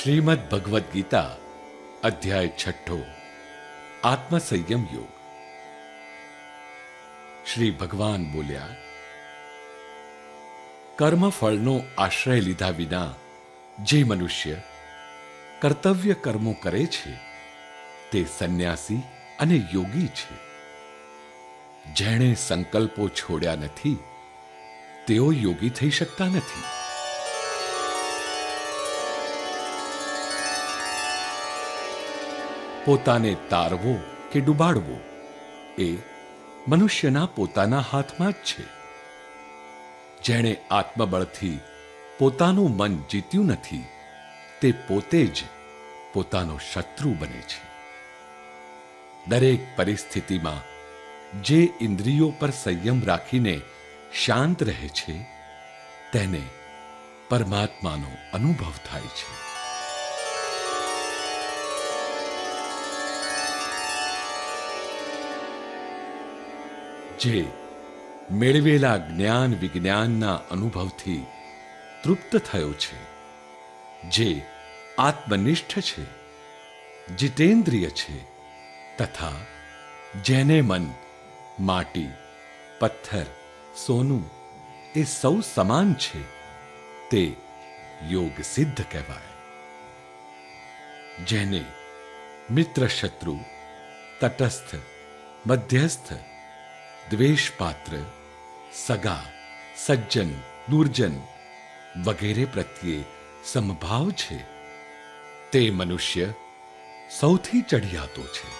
શ્રીમદ ભગવદ્ ગીતા અધ્યાય છઠ્ઠો આત્મસંયમ યોગ શ્રી ભગવાન બોલ્યા કર્મફળનો આશ્રય લીધા વિના જે મનુષ્ય કર્તવ્ય કર્મો કરે છે તે સંન્યાસી અને યોગી છે જેણે સંકલ્પો છોડ્યા નથી તેઓ યોગી થઈ શકતા નથી પોતાને તારવો કે ડૂબાડવો એ મનુષ્યના પોતાના હાથમાં જ છે. જેણે આત્મબળથી પોતાનું મન જીત્યું નથી, તે પોતે જ પોતાનો શત્રુ બને છે. દરેક પરિસ્થિતિમાં જે ઇન્દ્રિયો પર સંયમ રાખીને શાંત રહે છે, તેને પરમાત્માનો અનુભવ થાય છે. જે મેળવેલા જ્ઞાન વિજ્ઞાનના અનુભવથી તૃપ્ત થયો છે, જે આત્મનિષ્ઠ છે, જીતેન્દ્રિય છે, તથા જેને મન, માટી, પથ્થર, સોનું એ સૌ સમાન છે, તે યોગ સિદ્ધ કહેવાય. જેને મિત્ર શત્રુ તટસ્થ, મધ્યસ્થ દ્વેષપાત્ર, સગા, સજ્જન, દુર્જન વગેરે પ્રત્યે સમભાવ છે. તે મનુષ્ય સૌથી ચઢિયાતો છે.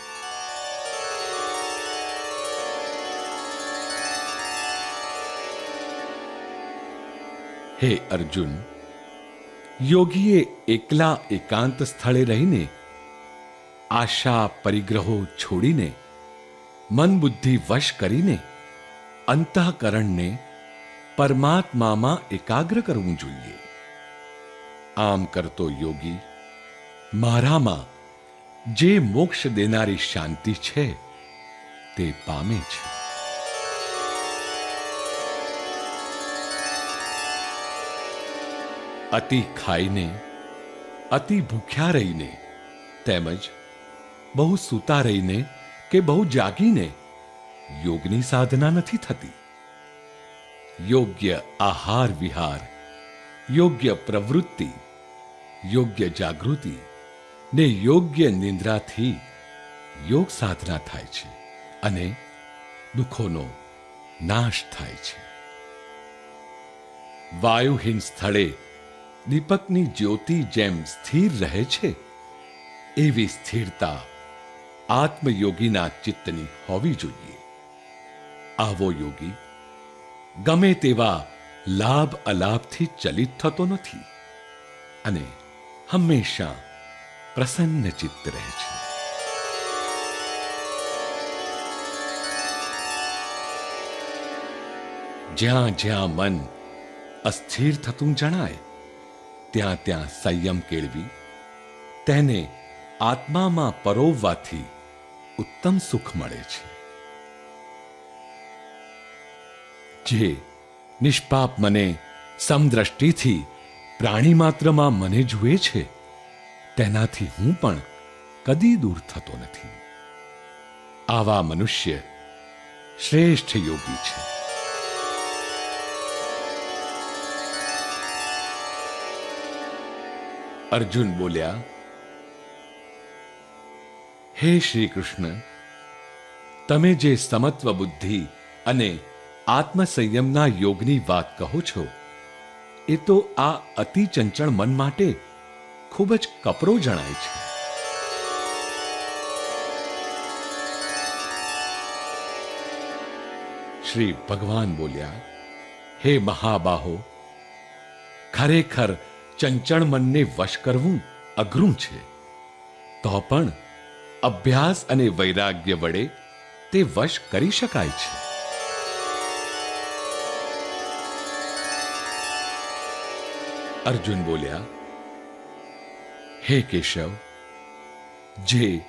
હે અર્જુન, યોગીએ એકલા એકાંત સ્થળે રહીને આશા પરિગ્રહો છોડીને મન બુદ્ધિ વશ કરીને અંતઃકરણને પરમાત્મામાં એકાગ્ર કરવું જોઈએ. આમ કરતો યોગી, મારામાં જે મોક્ષ દેનારી શાંતિ છે, તે પામે છે. અતિ ખાઈને, અતિ ભૂખ્યા રહીને, તેમજ બહુ સૂતા રહીને કે બહુ જાગીને યોગની સાધના નથી થતી. યોગ્ય આહાર વિહાર, યોગ્ય પ્રવૃત્તિ, યોગ્ય જાગૃતિ ને યોગ્ય નિંદ્રાથી યોગ સાધના થાય છે અને દુઃખોનો નાશ થાય છે. વાયુહીન સ્થળે દીપકની જ્યોતિ જેમ સ્થિર રહે છે, એવી સ્થિરતા આત્મયોગીના ચિત્તની હોવી જોઈએ. આવો યોગી, ગમે તેવા લાભ અલાભથી ચલિત થતો નથી અને હંમેશા પ્રસન્ન ચિત્ત રહે છે. જ્યાં જ્યાં મન અસ્થિર થતું જણાય, ત્યાં ત્યાં સંયમ કેળવી, તેને આત્મામાં પરોવવાથી ઉત્તમ સુખ મળે છે. જે નિષ્પાપ મને સમદ્રષ્ટિથી પ્રાણી માત્રમાં મને જુએ છે, તેનાથી હું પણ કદી દૂર થતો નથી. આવા મનુષ્ય શ્રેષ્ઠ યોગી છે. અર્જુન બોલ્યા હે શ્રી કૃષ્ણ તમે જે સમત્વ બુદ્ધિ અને આત્મસંયમના યોગની વાત કહો છો, એ તો આ અતિ ચંચળ મન માટે ખૂબ જ કપરો જણાય છે. શ્રી ભગવાન બોલ્યા, હે મહાબાહો, ખરેખર ચંચળ મનને વશ કરવું અઘરું છે, તો પણ અભ્યાસ અને વૈરાગ્ય વડે તે વશ કરી શકાય છે. અર્જુન બોલ્યા, હે કેશવ, જે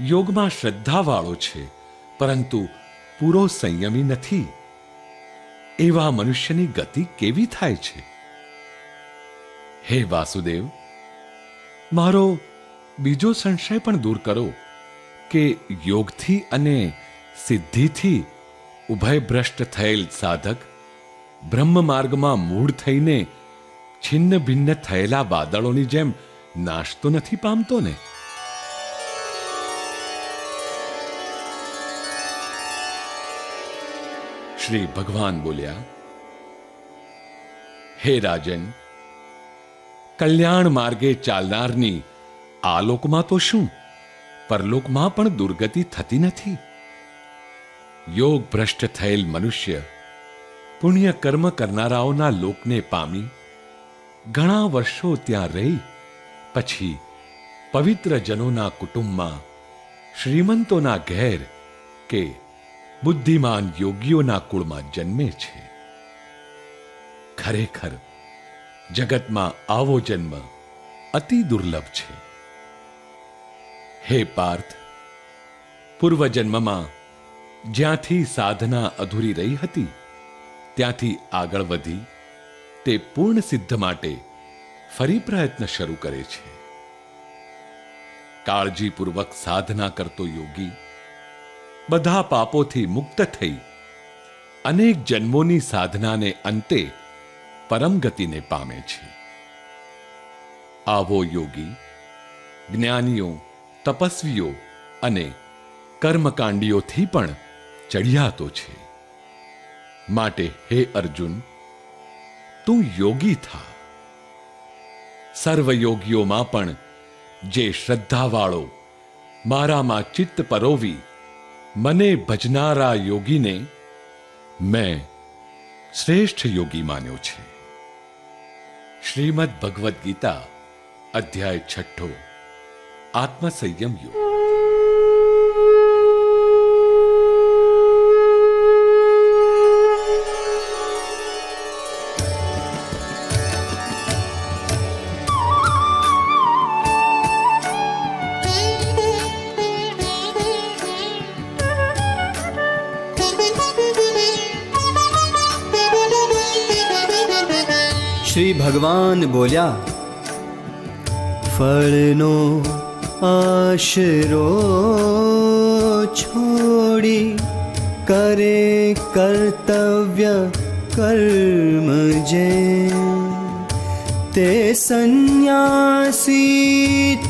યોગમાં શ્રદ્ધાવાળો છે, પરંતુ પૂરો સંયમી નથી. એવા મનુષ્યની ગતિ કેવી થાય છે? હે વાસુદેવ, મારો બીજો સંશય પણ દૂર કરો કે યોગથી અને સિદ્ધિથી ઉભયભ્રષ્ટ થયેલ સાધક બ્રહ્મ માર્ગમાં મૂળ થઈને છિન્ન ભિન્ન થયેલા વાદળોની જેમ નાશ તો નથી પામતો ને? શ્રી ભગવાન બોલ્યા, હે રાજન, કલ્યાણ માર્ગે ચાલનારની આ લોકમાં તો શું? પરલોકમાં પણ દુર્ગતિ થતી નથી. યોગ ભ્રષ્ટ થયેલ મનુષ્ય, પુણ્ય કર્મ કરનારાઓના લોકને પામી, ઘણા વર્ષો ત્યાં રહી, પછી પવિત્ર જનોના કુટુંબમાં શ્રીમંતોના ઘેર કે બુદ્ધિમાન યોગીઓના કુળમાં જન્મે છે. ખરેખર જગતમાં આવો જન્મ અતિ દુર્લભ છે. હે પાર્થ, પૂર્વજન્મમાં જ્યાંથી સાધના અધૂરી રહી હતી, ત્યાંથી આગળ વધી, તે પૂર્ણ સિદ્ધ માટે ફરી પ્રયત્ન શરૂ કરે છે. કાળજીપૂર્વક સાધના કરતો યોગી બધા પાપોથી મુક્ત થઈ અનેક જન્મોની સાધનાને અંતે પરમ ગતિને પામે છે. આવો યોગી, જ્ઞાનીઓ તપસ્વીઓ અને કર્મકાંડીઓથી પણ ચડિયાતો છે. માટે હે અર્જુન, તું યોગી થા. સર્વ યોગીઓમાં પણ જે શ્રદ્ધાવાળો મારામાં ચિત્ત પરોવી મને ભજનારા યોગીને મેં શ્રેષ્ઠ યોગી માન્યો છે. શ્રીમદ ભગવદ્ ગીતા અધ્યાય છઠ્ઠો. આત્મસંયમ યોગ શ્રી ભગવાન બોલ્યા ફળનો આશરો છોડી કરે કર્તવ્ય કર્મ જે. તે સંન્યાસી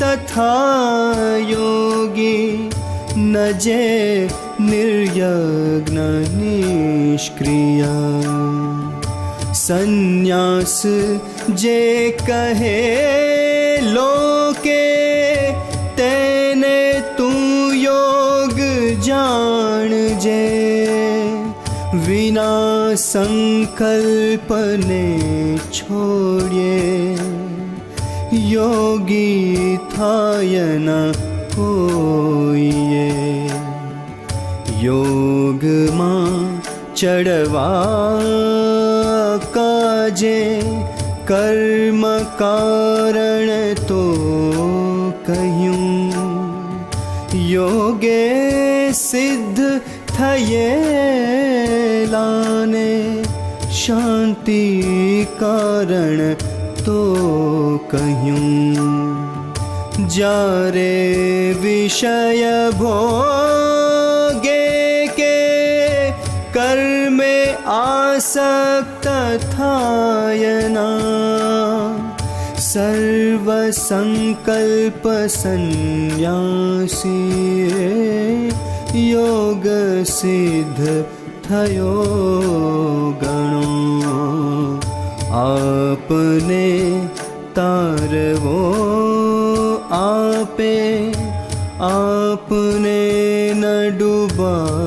તથા યોગી ન જે નિર્યજ્ઞ નિષ્ક્રિયા. સંન્યાસ જે કહે સંકલ્પને છોડીએ. યોગી થાય ન કોઈએ યોગમાં ચડવા કાજે કર્મ કારણ તો કહ્યું. યોગે સિદ્ધ થયેલાને શાંતિ કારણ તો કહ્યું જ્યારે વિષય ભોગે કે કર્મે આસક્ત થાયના સર્વ સંકલ્પ સંન્યાસી યોગ સિદ્ધ થયો ગણો. આપને તારવો, આપે આપને ન ડૂબાડવો.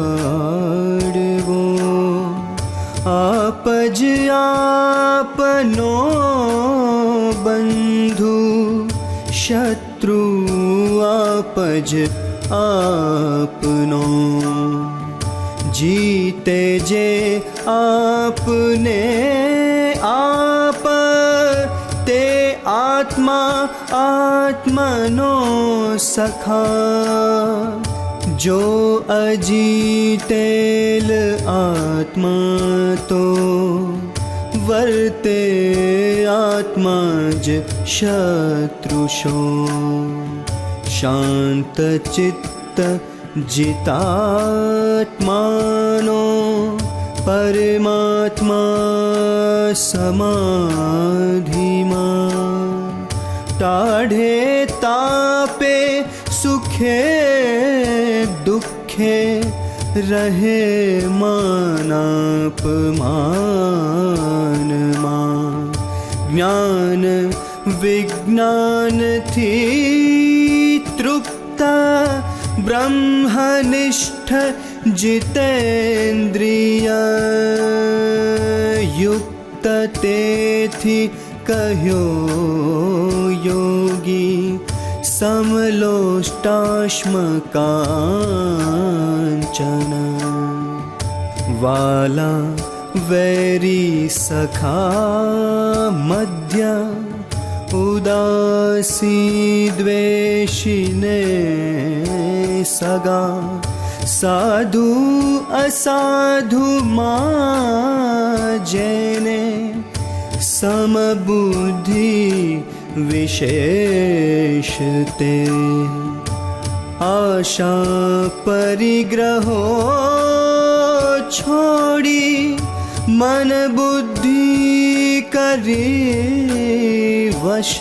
આપ જ આપનો બંધુ, શત્રુ આપ જ આપનો. જીતે જે આપને આપ તે આત્મા આત્મનો સખા જો અજીતેલ આત્મા તો વર્તે આત્મા જ શત્રુષો શાંત ચિત્ત જીતાત્માનો પરમાત્મા સમાધિમાં ટાઢે તાપે સુખે દુઃખે રહે માનાપમાનમાં જ્ઞાન વિજ્ઞાનથી તૃપ્તા બ્રહ્મનિષ્ઠ जितेन्द्रियुक्तते कहो योगी समलोष्टाश्मकाञ्चन। वाला वैरी सखा मध्य उदासी द्वेषिने सगा साधु असाधु मा जने समबुद्धि विशेषते। आशा परिग्रहो छोड़ी मन बुद्धि करी वश।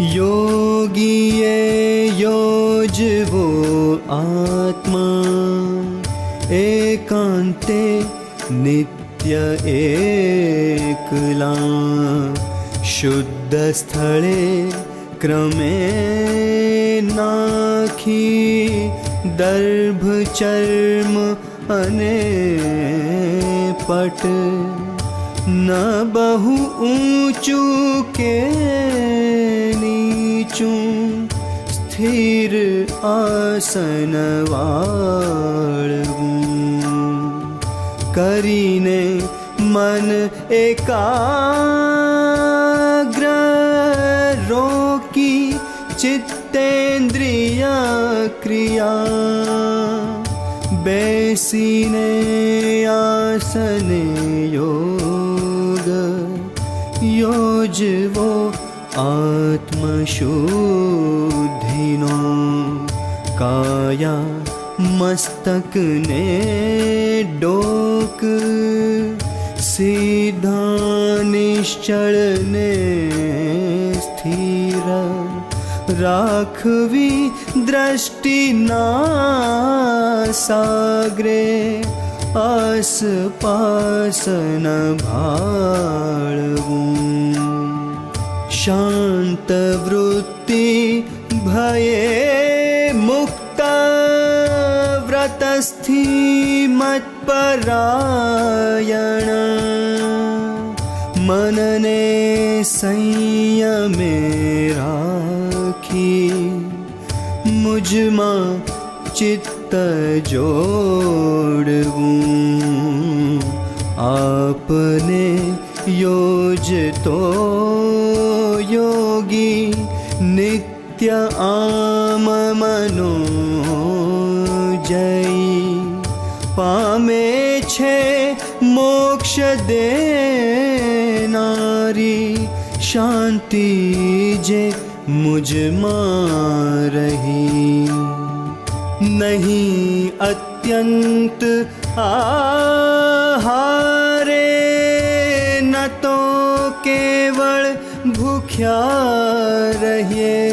યોગીએ યોજવો આત્મા. એકાંતે નિત્ય એકલા. શુદ્ધ સ્થળે ક્રમે નાખી દર્ભ ચર્મ અને પટ. ન બહુ ઊંચું स्थिर आसनवाळवू करीने मन एकाग्र रोकी चितेन्द्रिय क्रिया बेसिने आसने योग योजवो अ मशूधिनो काया मस्तक ने डोक। सीधा निश्चलने स्थिर। राखवी दृष्टि ना सागरे। असपासन भाळवू। ભયે મુક્ત વ્રતસ્થિ મત્પરાયણ મનને સંયમે રાખી મુજમાં ચિત્ત જોડવું આપને યોજતો યોગી नित्य आममनो जयि पामे छे मोक्ष दे नारी शान्ति जे मुझ रही नहीं अत्यन्त आहारे न तो केवल क्या े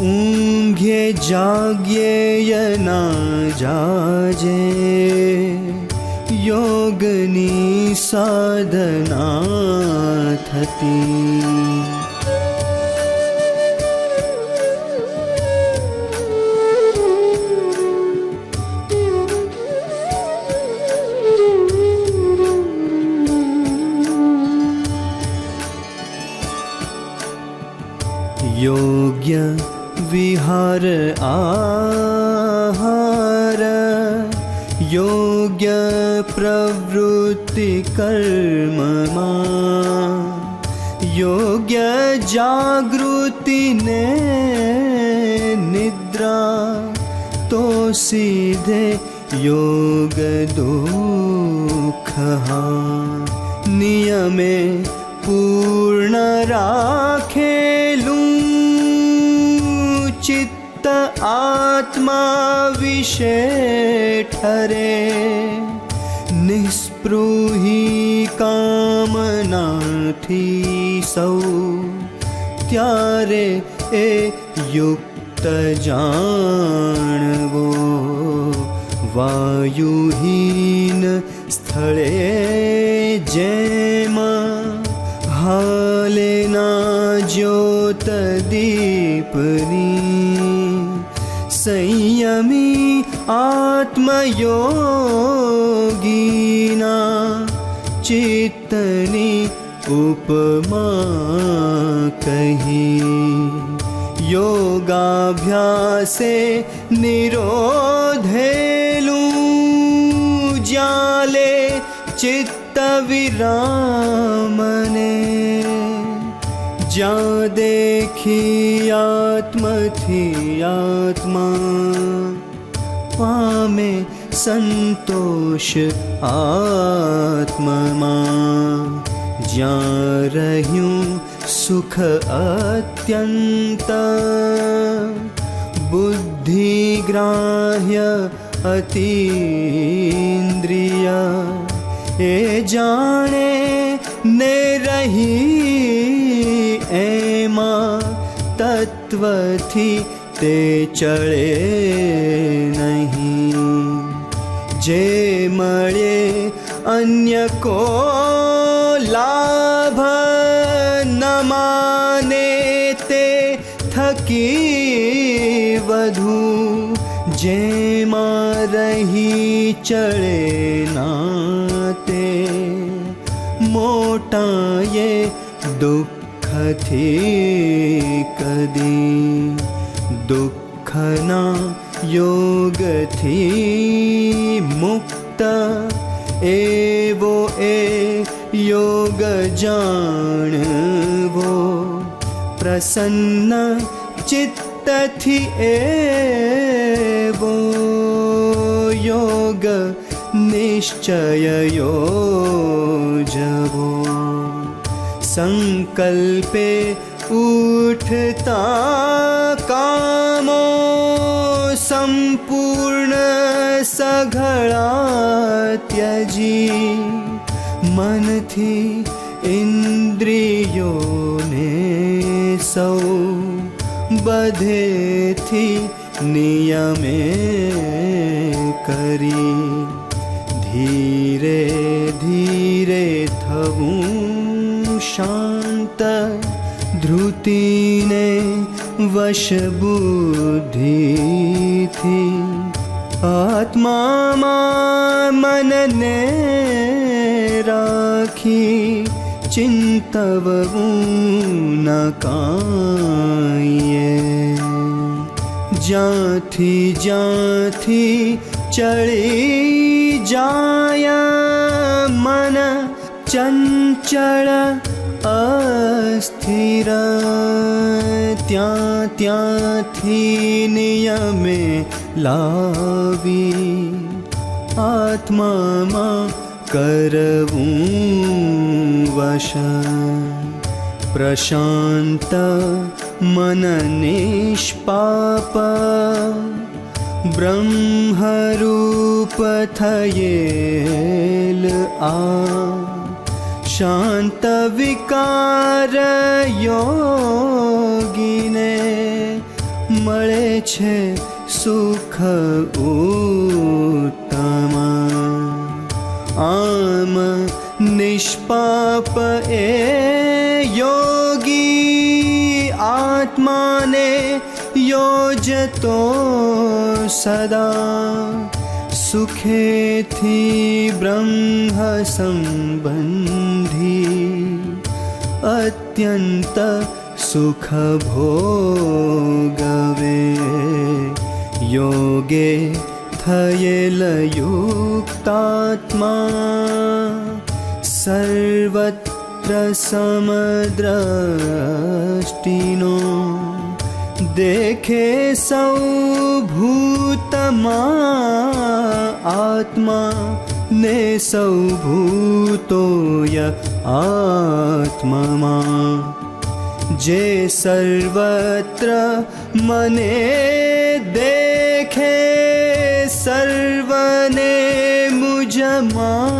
ऊंघे जग्ये यना जाजे? योगनी साधना थती। થતી યોગ્ય વિહાર આહાર યોગ્ય પ્રવૃત્તિ કર્મમાં યોગ્ય જાગૃતિને નિદ્રા તો સીધે યોગ દુઃખ સંયમે પૂર્ણ રાખેલું ચિત્ત આત્મા વિશે ઠરે નિસ્પૃહી કામનાથી સૌ ત્યારે એ યુક્ત જાણવો વાયુહીન સ્થળે જેમાં હાલેના જ્યોત દીપની संयमी आत्मयोगिना चित्तनि उपमा कही। योगाभ्यासे निरोधेलु जाले चित्तविराम જ્યાં દેખી આત્મથી આત્મા પામે સંતોષ આત્મમાં. જ્યાં રહ્યું સુખ અત્યંત બુદ્ધિગ્રાહ્ય અતીન્દ્રિય એ જાણે ને રહી એમાં તત્વથી તે ચડે નહીં. જે મળે અન્ય કો લાભ ન માને તે થકી વધુ. જેમાં રહી ચડે ના તે. મોટાએ थि कदी। दुःखना योगि मुक्त एवो ए योग एोगाणो प्रसन्न चित्तथि एवो। योग निश्चय योजवो। સંકલ્પે ઉઠતા કામો સંપૂર્ણ સઘળા ત્યજી મનથી ઇન્દ્રિયોને સૌ બધેથી નિયમે કરી ीने वशबुद्धि आत्मा मन ने राखी चिन्तव चळि जाया मन चञ्चल अस्थिर त्या त्याथि नियमे अस्थिरत्याि आत्मा वश। प्रशान्त मननिष्पाप। ब्रह्मरूपथयेल आ। शान्तवकारीने मे चमा आम् निष्पा ए आत्माने योजतो सदा। सुखे थि ब्रह्मसंबन्ध अत्यन्त सुखभोगवे। योगे थैलयुक्तात्मा सर्वत्र समद्रष्टिनो। देखे सौ भूतमा आत्मा। ने सौ भूतो य આત્મમાં જે સર્વત્ર મને દેખે સર્વને મુજમાં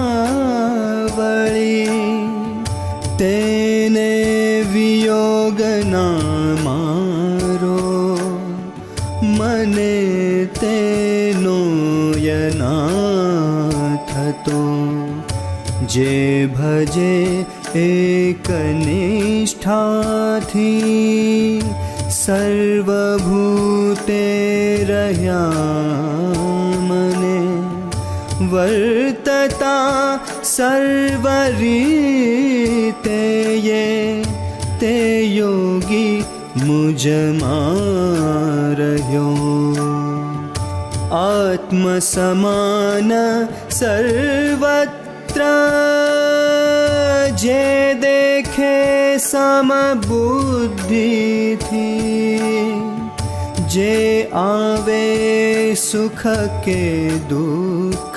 जे भजे एकनिष्ठाथि। सर्वभूते रया मने वर्तता सर्वरीते ये ते योगी मुजमात्मसमान सर्व खे समबुद्धि सुख के दुख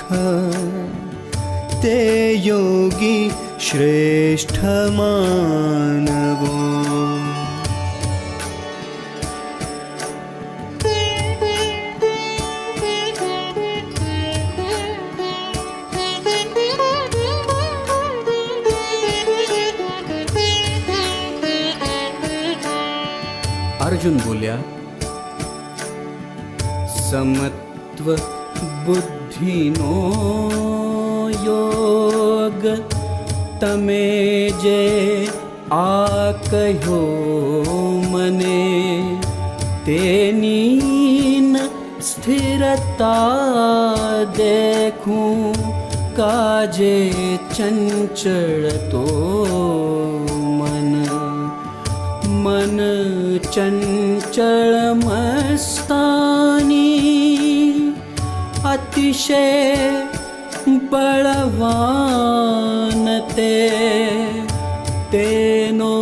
ते योगी श्रेष्ठ मानवो। અર્જુન બોલ્યા સમત્વ બુદ્ધિનો યોગ તમે જે આ કહ્યો મને તેની સ્થિરતા દેખું કાજે ચંચળ તો मन चञ्चलमस्तानि अतिशय बलवानते तेनो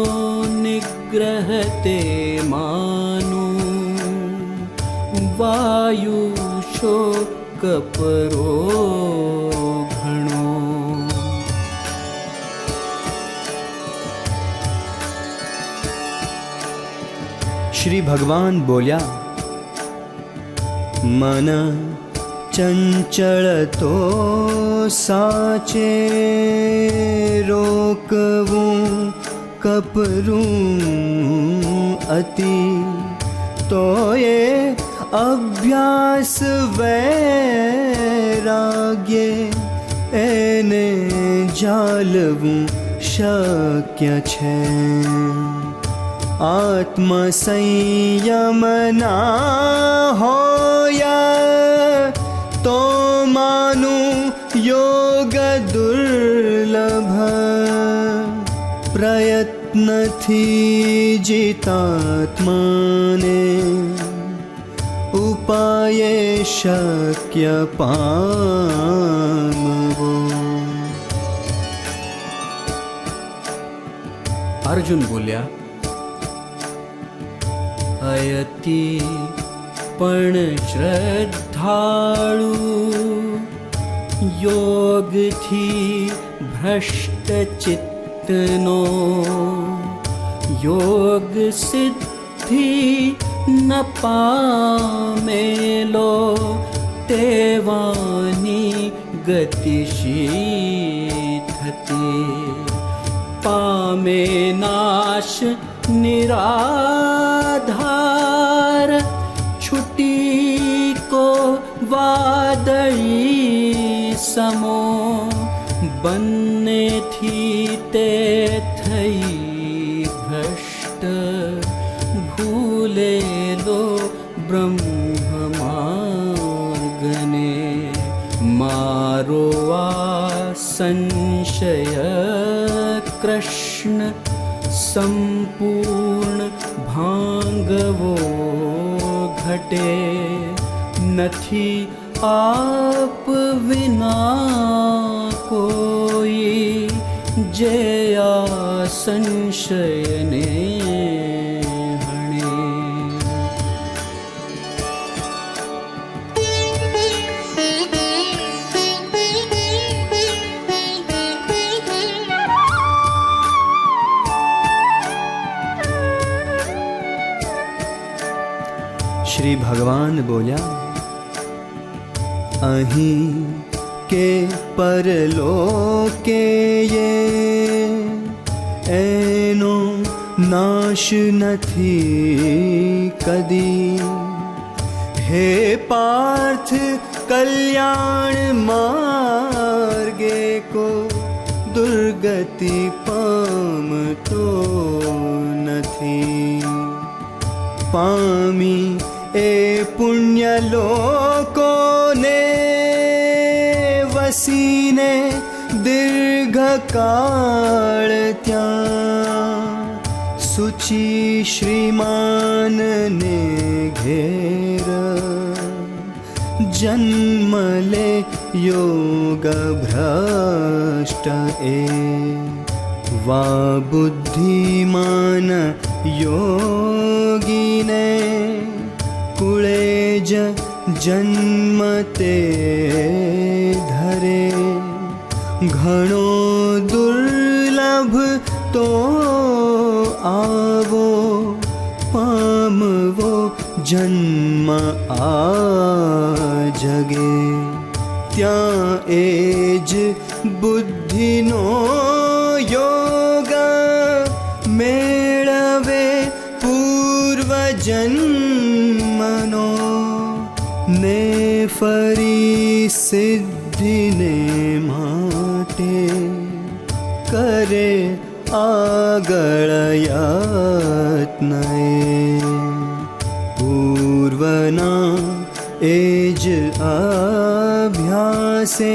निग्रहते मानु। वायुशोकपरो શ્રી ભગવાન બોલ્યા મન ચંચળ તો સાચે રોકવું કપરું અતિ તો અભ્યાસ વૈરાગ્યે એને જાલવું શક્ય છે આત્મસંયમના હોયા તો માનું યોગ દુર્લભ પ્રયત્નથી જીતાત્માને ઉપાયે શક્ય પામવો અર્જુન બોલ્યા पण श्रद्धाळु योगी भ्रष्टचित्तनो। न योग सिद्धि न पामेलो। लो गतिशीथते। पामे नाश निराधा छुटि को वादई समो। बन्ने थी ते थई थै भष्ट भूलो ब्रह्ममा मारो वा संशय कृष्ण सम्पूर्ण भाङ्गवो ઘટે નથી આપ વિના કોઈ જે આ સંશયને ભગવાન બોલ્યા, અહીં કે પરલોકે એનો નાશ નથી કદી. હે પાર્થ કલ્યાણ માર્ગે કો દુર્ગતિ પામતો નથી. પામી ए पुण्यलोको ने वसीने दीर्घकाल त्या। सुचि श्रीमान ने घेर जन्मले योगभ्रष्ट ए। वा बुद्धिमान योगिने જ જન્મ તે ધરે. ઘણો દુર્લભ તો આવો, પામવો જન્મ આ જગે ત્યાં એ જ બુદ્ધિનો ફરી સિદ્ધિને માટે કરે આગળ યત્ન એ પૂર્વના એ જ અભ્યાસે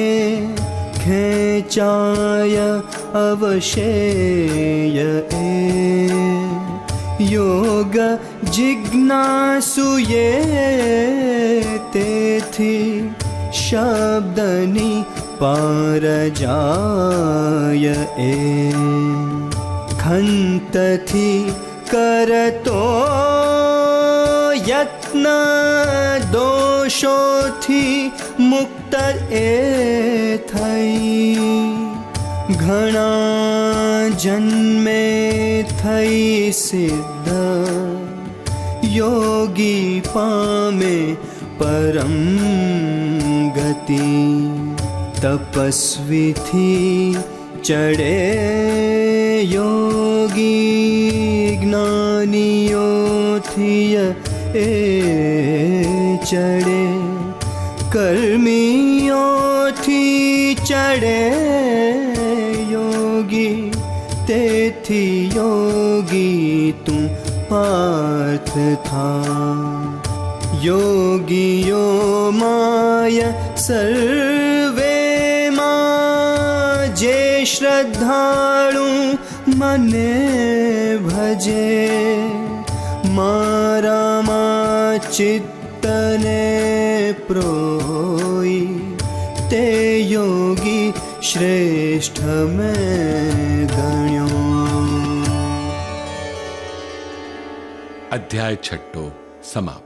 ખેંચાય અવશેય એ યોગ જિજ્ઞાસુએ તેથી શબ્દની પાર જાય એ. ખંતથી કરતો યત્ન દોષોથી મુક્ત એ થઈ. ઘણા જન્મે થઈ સિદ્ધ योगी पामे परं गति। तपस्वि चरे योगी ज्ञानीयो ए चरे कर्मियोथि चरे ते योगी तु पथ योगी यो माय सर्वे मा जे श्रद्धाणु मने भजे। मा चित्तने प्रो ते योगी श्रेष्ठ में गण। અધ્યાય છઠ્ઠો સમાપ્ત.